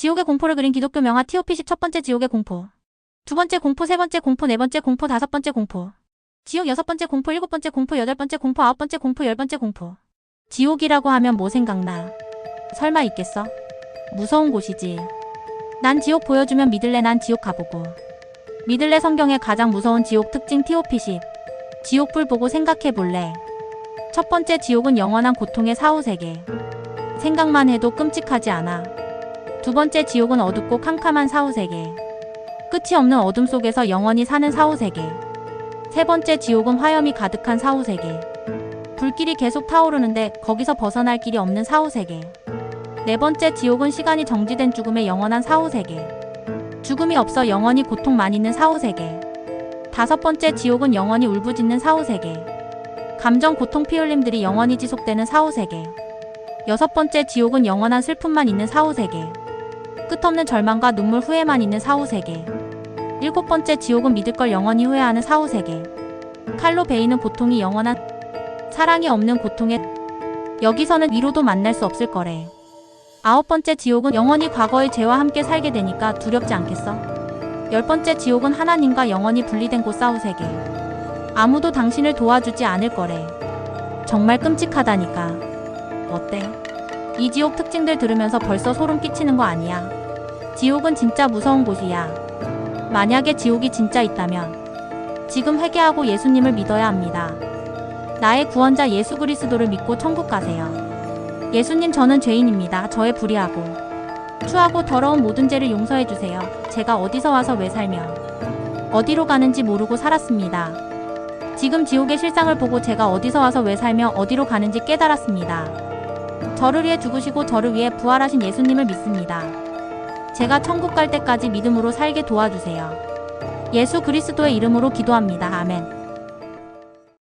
지옥의 공포를 그린 기독교 명화 TOP10 첫 번째 지옥의 공포. 두 번째 공포, 세 번째 공포, 네 번째 공포, 다섯 번째 공포. 지옥 여섯 번째 공포, 일곱 번째 공포, 여덟 번째 공포, 아홉 번째 공포, 열 번째 공포. 지옥이라고 하면 뭐 생각나? 설마 있겠어? 무서운 곳이지. 난 지옥 보여주면 믿을래 난 지옥 가보고. 믿을래 성경의 가장 무서운 지옥 특징 TOP10. 지옥불 보고 생각해 볼래. 첫 번째 지옥은 영원한 고통의 사후세계. 생각만 해도 끔찍하지 않아. 두 번째 지옥은 어둡고 캄캄한 사후세계. 끝이 없는 어둠 속에서 영원히 사는 사후세계. 세 번째 지옥은 화염이 가득한 사후세계. 불길이 계속 타오르는데 거기서 벗어날 길이 없는 사후세계. 네 번째 지옥은 시간이 정지된 죽음의 영원한 사후세계. 죽음이 없어 영원히 고통만 있는 사후세계. 다섯 번째 지옥은 영원히 울부짖는 사후세계. 감정 고통 피흘림들이 영원히 지속되는 사후세계. 여섯 번째 지옥은 영원한 슬픔만 있는 사후세계. 끝없는 절망과 눈물 후회만 있는 사후 세계. 일곱 번째 지옥은 믿을 걸 영원히 후회하는 사후 세계. 칼로 베이는 고통이 영원한 사랑이 없는 고통에 여기서는 위로도 만날 수 없을 거래. 아홉 번째 지옥은 영원히 과거의 죄와 함께 살게 되니까 두렵지 않겠어? 열 번째 지옥은 하나님과 영원히 분리된 곳 사후 세계. 아무도 당신을 도와주지 않을 거래. 정말 끔찍하다니까. 어때? 이 지옥 특징들 들으면서 벌써 소름 끼치는 거 아니야? 지옥은 진짜 무서운 곳이야. 만약에 지옥이 진짜 있다면 지금 회개하고 예수님을 믿어야 합니다. 나의 구원자 예수 그리스도를 믿고 천국 가세요. 예수님 저는 죄인입니다. 저의 불의하고 추하고 더러운 모든 죄를 용서해 주세요. 제가 어디서 와서 왜 살며 어디로 가는지 모르고 살았습니다. 지금 지옥의 실상을 보고 제가 어디서 와서 왜 살며 어디로 가는지 깨달았습니다. 저를 위해 죽으시고 저를 위해 부활하신 예수님을 믿습니다. 제가 천국 갈 때까지 믿음으로 살게 도와주세요. 예수 그리스도의 이름으로 기도합니다. 아멘.